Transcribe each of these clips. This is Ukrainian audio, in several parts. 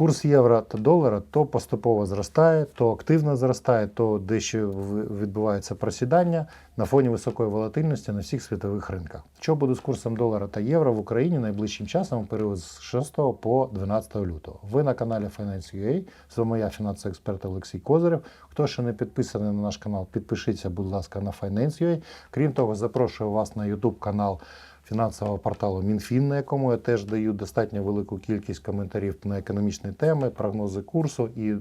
Курс євро та долара то поступово зростає, то активно зростає, то дещо відбувається просідання на фоні високої волатильності на всіх світових ринках. Що буде з курсом долара та євро в Україні найближчим часом у період з 6 по 12 лютого? Ви на каналі Finance.ua, вами я, фінансовий експерт Олексій Козирев. Хто ще не підписаний на наш канал, підпишіться, будь ласка, на Finance.ua. Крім того, запрошую вас на YouTube канал фінансового порталу МінФін, на якому я теж даю достатньо велику кількість коментарів на економічні теми, прогнози курсу і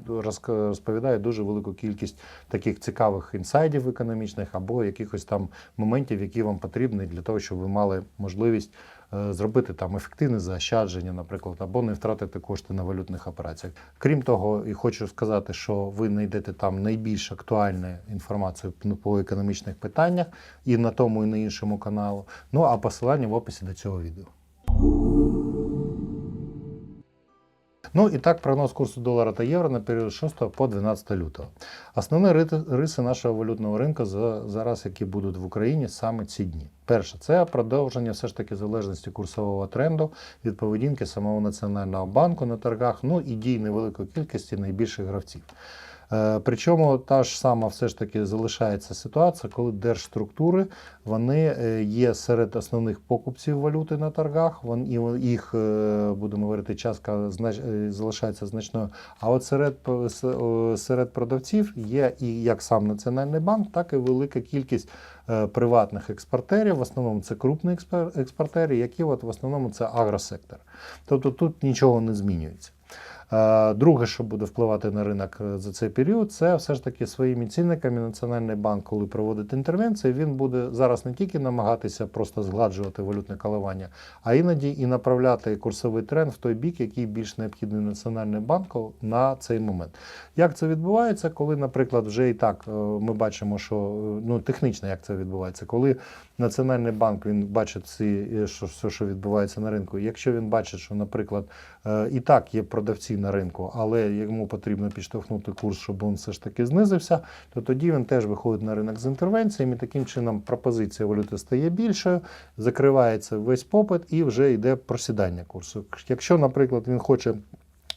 розповідаю дуже велику кількість таких цікавих інсайдів економічних або якихось там моментів, які вам потрібні для того, щоб ви мали можливість зробити там ефективне заощадження, наприклад, або не втратити кошти на валютних операціях. Крім того, і хочу сказати, що ви знайдете там найбільш актуальну інформацію по економічних питаннях і на тому, і на іншому каналу. Ну а посилання в описі до цього відео. Ну і так, прогноз курсу долара та євро на період 6 по 12 лютого. Основні риси нашого валютного ринку зараз, які будуть в Україні саме ці дні. Перше, це продовження все ж таки залежності курсового тренду від поведінки самого Національного банку на торгах, ну і дій невеликої кількості найбільших гравців. Е, Причому та ж сама все ж таки залишається ситуація, коли держструктури вони е, є серед основних покупців валюти на торгах. Вон і вон- їх е, будемо говорити, частка знач- залишається значною. А от серед серед продавців є і як сам Національний банк, так і велика кількість приватних експортерів. В основному це крупні експортери, які от в основному це агросектор. Тобто тут нічого не змінюється. Е, Друге, що буде впливати на ринок е, за цей період, це все ж таки своїми цінниками Національний банк, коли проводить інтервенції, він буде зараз не тільки намагатися просто згладжувати валютне коливання, а іноді і направляти курсовий тренд в той бік, який більш необхідний Національному банку на цей момент. Як це відбувається, коли, наприклад, вже і так е, ми бачимо, що ну технічно як це відбувається, коли Національний банк він бачить ці, що що відбувається на ринку. Якщо він бачить, що, наприклад, і так є продавці на ринку, але йому потрібно підштовхнути курс, щоб він все ж таки знизився, то тоді він теж виходить на ринок з інтервенціями. Таким чином пропозиція валюти стає більшою, закривається весь попит і вже йде просідання курсу. Якщо, наприклад, він хоче.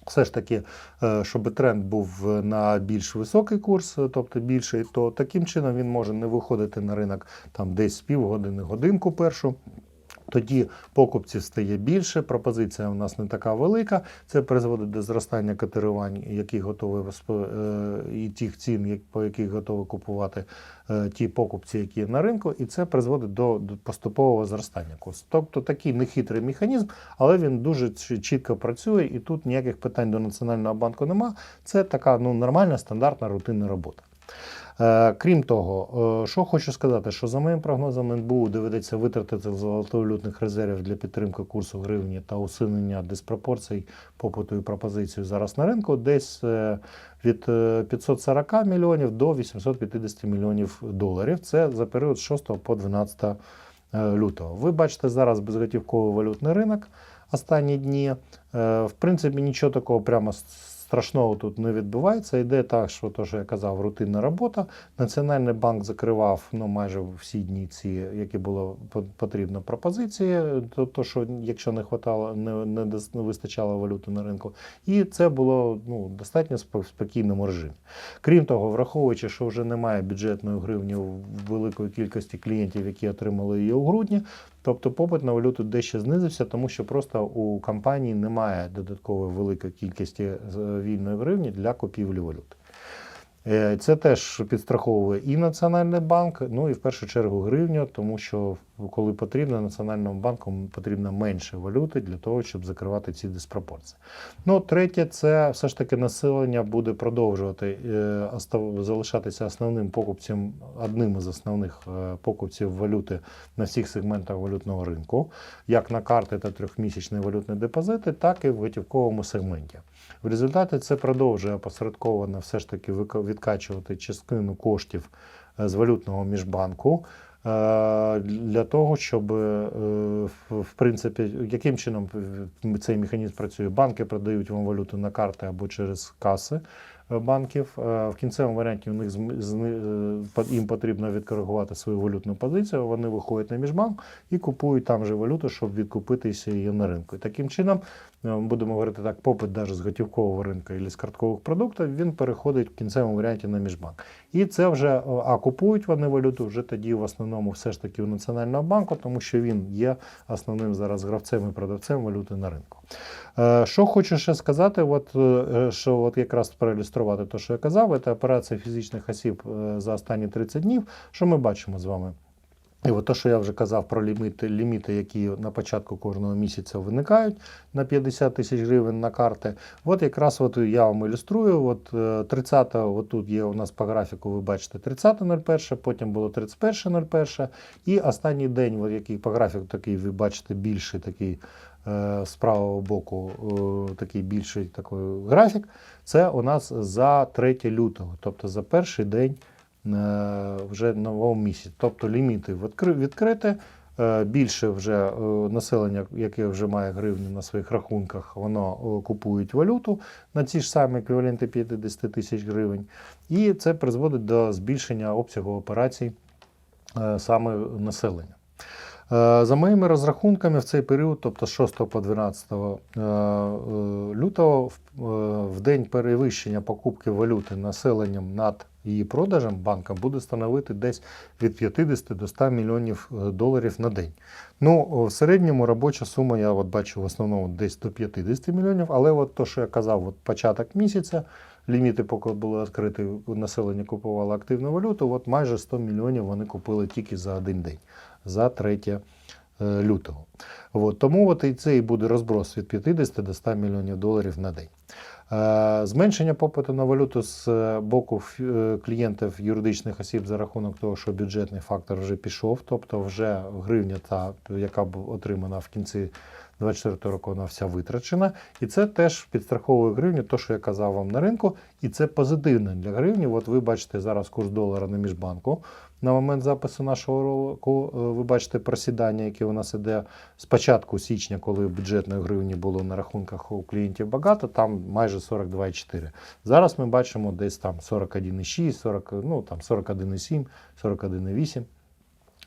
Все ж таки, е, щоб тренд був на більш високий курс, тобто більший, то таким чином він може не виходити на ринок там десь півгодини, годинку першу. Тоді покупців стає більше, пропозиція у нас не така велика. Це призводить до зростання котирувань, які готові е, і тих цін, по яких готові купувати е, ті покупці, які є на ринку, і це призводить до поступового зростання курсу. Тобто такий нехитрий механізм, але він дуже чітко працює, і тут ніяких питань до Національного банку нема. Це така ну, нормальна стандартна рутинна робота. Е, Крім того, е, що хочу сказати, що за моїм прогнозом НБУ доведеться витратити золотовалютних резервів для підтримки курсу гривні та усунення диспропорцій попиту і пропозиції зараз на ринку, десь е, від е, 540 мільйонів до 850 мільйонів доларів. Це за період з 6 по 12 е, лютого. Ви бачите зараз безготівковий валютний ринок останні дні. В принципі, нічого такого прямо страшного тут не відбувається. Йде так, що то, що я казав, рутинна робота. Національний банк закривав ну, майже всі дні ці, які було по- потрібно пропозиції. То, то що якщо не хватало, не, не, вистачало валюти на ринку. І це було ну, достатньо в спокійному режимі. Крім того, враховуючи, що вже немає бюджетної гривні у великої кількості клієнтів, які отримали її у грудні, тобто попит на валюту дещо знизився, тому що просто у компанії немає додаткової великої кількості е, вільної гривні для купівлі валюти. Е, Це теж підстраховує і Національний банк, ну і в першу чергу гривню, тому що коли потрібно, Національному банку потрібно менше валюти для того, щоб закривати ці диспропорції. Ну, третє, це все ж таки населення буде продовжувати е, залишатися основним покупцем, одним із основних е, покупців валюти на всіх сегментах валютного ринку, як на карти та трьохмісячні валютні депозити, так і в готівковому сегменті. В результаті це продовжує опосередковано все ж таки відкачувати частину коштів е, з валютного міжбанку. е, Для того, щоб е, в принципі, яким чином цей механізм працює? Банки продають вам валюту на карти або через каси. Е, банків. Е, В кінцевому варіанті у них е, їм потрібно відкоригувати свою валютну позицію. Вони виходять на міжбанк і купують там же валюту, щоб відкупитися її на ринку. І таким чином, будемо говорити так, попит навіть з готівкового ринку і з карткових продуктів, він переходить в кінцевому варіанті на міжбанк. І це вже е, а купують вони валюту вже тоді в основному все ж таки у Національного банку, тому що він є основним зараз гравцем і продавцем валюти на ринку. Е, Що хочу ще сказати, от, е, що от якраз проілюструвати те, що я казав, це операція фізичних осіб за останні 30 днів. Що ми бачимо з вами? І от те, що я вже казав про ліміти, ліміти, які на початку кожного місяця виникають на 50 тисяч гривень на карти. От якраз от я вам ілюструю. От е, 30, от тут є у нас по графіку, ви бачите 30.01, потім було 31.01, і останній день, от який по графіку такий, ви бачите більший такий е, з правого боку, е, такий більший такий графік. Це у нас за 3 лютого, тобто за перший день е, вже нового місяця. Тобто ліміти відкри- відкрити. Е, Більше вже е, населення, яке вже має гривні на своїх рахунках, воно е, купують валюту на ці ж самі еквіваленти 50 тисяч гривень. І це призводить до збільшення обсягу операцій е, саме населення. Е, За моїми розрахунками, в цей період, тобто з 6 по 12 е, е, лютого, е, в день перевищення покупки валюти населенням над її продажем банка буде становити десь від 50 до 100 мільйонів е, доларів на день. Ну, в середньому робоча сума я от бачу в основному десь до 50 мільйонів, але от то, що я казав, от початок місяця, ліміти, поки були відкриті, населення купувало активну валюту, от майже 100 мільйонів вони купили тільки за один день, за 3 е, лютого. От, тому от і цей буде розброс від 50 до 100 мільйонів доларів на день. Е, Зменшення попиту на валюту з е, боку е, клієнтів юридичних осіб за рахунок того, що бюджетний фактор вже пішов, тобто вже гривня, та, яка була отримана в кінці 24 року, вона вся витрачена. І це теж підстраховує гривню, то, що я казав вам на ринку, і це позитивно для гривні. От ви бачите зараз курс долара на міжбанку. На момент запису нашого ролику е, ви бачите просідання, яке у нас іде з початку січня, коли бюджетної гривні було на рахунках у клієнтів багато, там майже 42,4. Зараз ми бачимо десь там 41,6, 40, ну там 41,7, 41,8.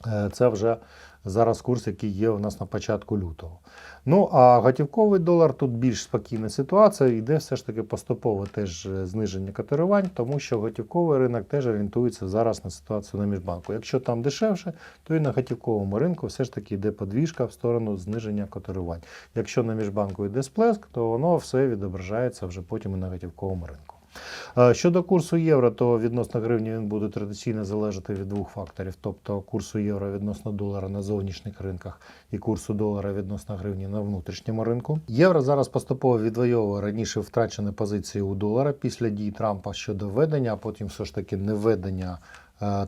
Е, Це вже зараз курс, який є у нас на початку лютого. Ну а готівковий долар тут більш спокійна ситуація, йде все ж таки поступово теж е, зниження котирувань, тому що готівковий ринок теж орієнтується зараз на ситуацію на міжбанку. Якщо там дешевше, то і на готівковому ринку все ж таки йде подвіжка в сторону зниження котирувань. Якщо на міжбанку йде сплеск, то воно все відображається вже потім і на готівковому ринку. Е, Щодо курсу євро, то відносно гривні він буде традиційно залежати від двох факторів, тобто курсу євро відносно долара на зовнішніх ринках і курсу долара відносно гривні на внутрішньому ринку. Євро зараз поступово відвоює раніше втрачені позиції у долара після дій Трампа щодо введення, а потім все ж таки невведення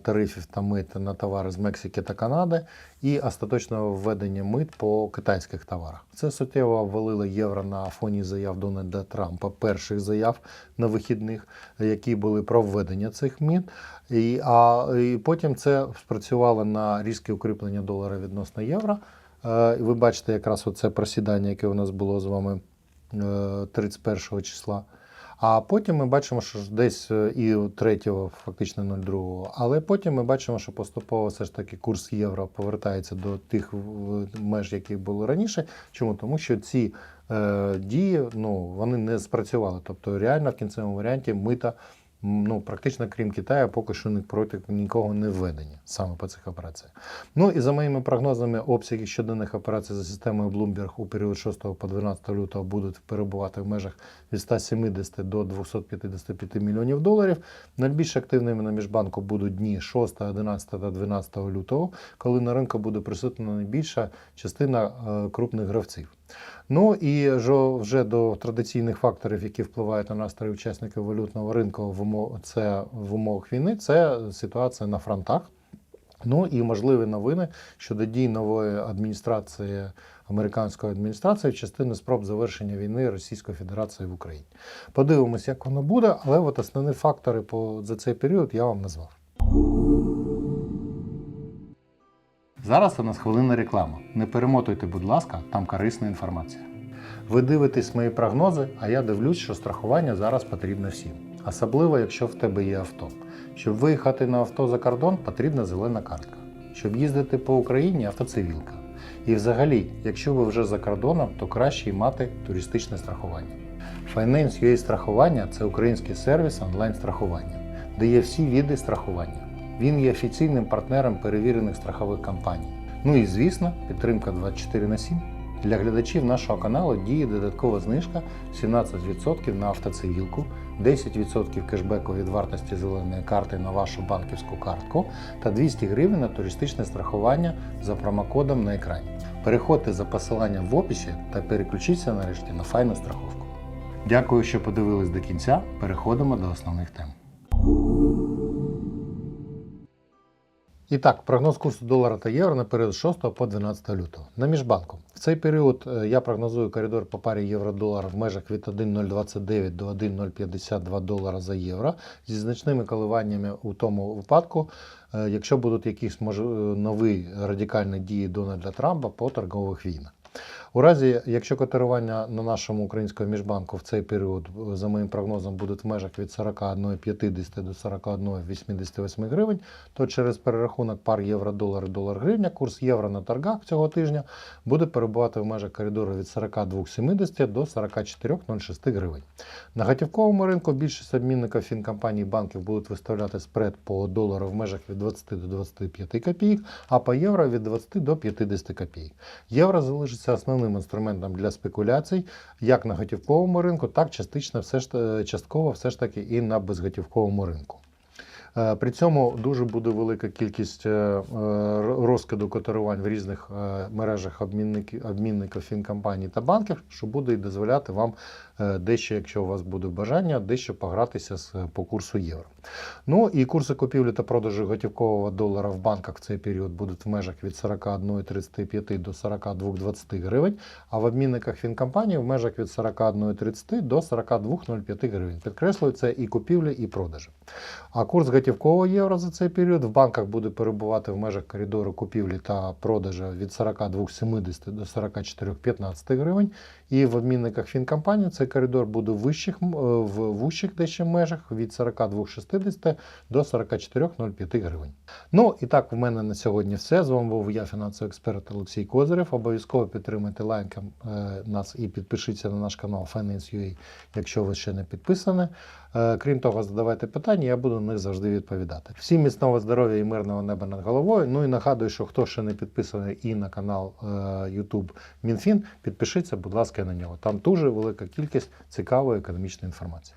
тарифів та мит на товари з Мексики та Канади і остаточного введення мит по китайських товарах. Це суттєво обвалило євро на фоні заяв Дональда Трампа, перших заяв на вихідних, які були про введення цих мит. І, а, і потім це спрацювало на різке укріплення долара відносно євро. Е, ви бачите якраз оце просідання, яке у нас було з вами е, 31 числа. А потім ми бачимо, що десь е, і 3, фактично 0,2. Але потім ми бачимо, що поступово все ж таки курс євро повертається до тих меж, які були раніше. Чому? Тому що ці е, дії ну, вони не спрацювали. Тобто реально в кінцевому варіанті мита ну, практично крім Китаю, поки що ні проти нікого не введені саме по цих операціях. Ну і за моїми прогнозами, обсяги щоденних операцій за системою Bloomberg у період 6 по 12 лютого будуть перебувати в межах від 170 до 255 мільйонів доларів. Найбільш активними на міжбанку будуть дні 6, 11 та 12 лютого, коли на ринку буде присутня найбільша частина е, крупних гравців. Ну і вже до традиційних факторів, які впливають на настрої учасників валютного ринку в умов, це в умовах війни, це ситуація на фронтах. Ну і можливі новини щодо дій нової адміністрації американської адміністрації частини спроб завершення війни Російської Федерації в Україні. Подивимось, як воно буде, але от основні фактори по за цей період я вам назвав. Зараз у нас хвилина реклама. Не перемотуйте, будь ласка, там корисна інформація. Ви дивитесь мої прогнози, а я дивлюсь, що страхування зараз потрібно всім. особливо якщо в тебе є авто. Щоб виїхати на авто за кордон, потрібна зелена картка. Щоб їздити по Україні автоцивілка. І взагалі, якщо ви вже за кордоном, то краще й мати туристичне страхування. Finance UA страхування це український сервіс онлайн-страхування, де є всі види страхування. Він є офіційним партнером перевірених страхових компаній. Ну і звісно, підтримка 24 на 7. Для глядачів нашого каналу діє додаткова знижка 17% на автоцивілку, 10% кешбеку від вартості зеленої карти на вашу банківську картку та 200 гривень на туристичне страхування за промокодом на екрані. Переходьте за посиланням в описі та переключіться нарешті на файну страховку. Дякую, що подивились до кінця. Переходимо до основних тем. І так, прогноз курсу долара та євро на період з 6 по 12 лютого. На міжбанку. В цей період е, я прогнозую коридор по парі євро-долар в межах від 1,029 до 1,052 долара за євро зі значними коливаннями у тому випадку, е, якщо будуть якісь е, нові радикальні дії Дональда Трампа по торгових війнах. У разі, якщо котирування на нашому українському міжбанку в цей період, е, за моїм прогнозом, будуть в межах від 41,50 до 41,88 гривень, то через перерахунок пар євро-долар долар-гривня курс євро на торгах цього тижня буде перебувати в межах коридору від 42,70 до 44,06 гривень. На готівковому ринку більшість обмінників фінкомпаній банків будуть виставляти спред по долару в межах від 20 до 25 копійок, а по євро від 20 до 50 копійок. Євро залишиться основним інструментом для спекуляцій як на готівковому ринку, так частично все ж частково все ж таки і на безготівковому ринку. Е, При цьому дуже буде велика кількість е, е, розкиду котирувань в різних мережах обмінників, фінкомпаній та банків, що буде і дозволяти вам дещо, якщо у вас буде бажання, дещо погратися з, по курсу євро. Ну і курси купівлі та продажу готівкового долара в банках в цей період будуть в межах від 41,35 до 42,20 гривень, а в обмінниках фінкомпаній в межах від 41,30 до 42,05 гривень. Підкреслюю, це і купівлі, і продажі. А курс готівкового євро за цей період в банках буде перебувати в межах коридору купівлі та продажу від 42,70 до 44,15 гривень. І в обмінниках фінкомпаній цей коридор буде в вищих, е, в вущих дещо межах від 42,60 до 44,05 гривень. Ну і так, в мене на сьогодні все. З вами був я, фінансовий експерт Олексій Козирев. Обов'язково підтримайте лайком е, нас і підпишіться на наш канал Finance.ua, якщо ви ще не підписані. Е, Крім того, задавайте питання, я буду на них завжди відповідати. Всім міцного здоров'я і мирного неба над головою. Ну і нагадую, що хто ще не підписаний і на канал е, YouTube Мінфін, підпишіться, будь ласка, на нього. Там дуже велика кількість цікавої економічної інформації.